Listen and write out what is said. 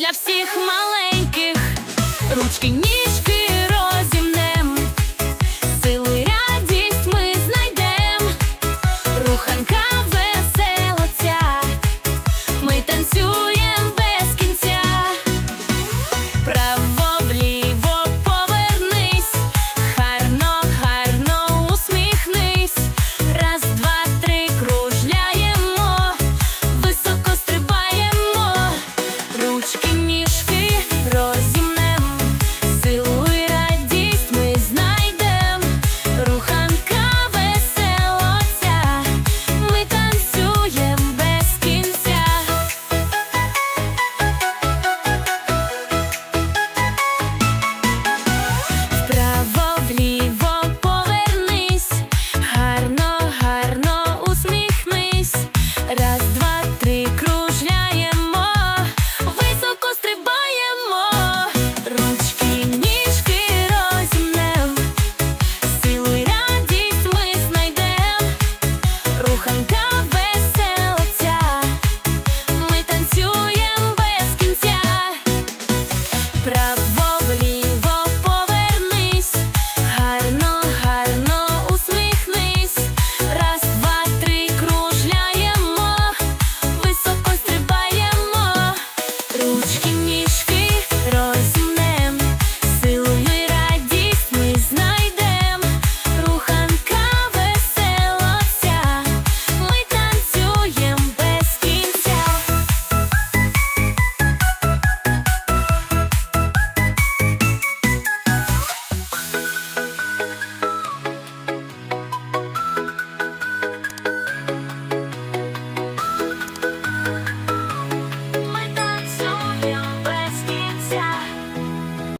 для всіх маленьких, ручки ніжки розімнем, сили радість ми знайдем, руханка весело ми танцюємо.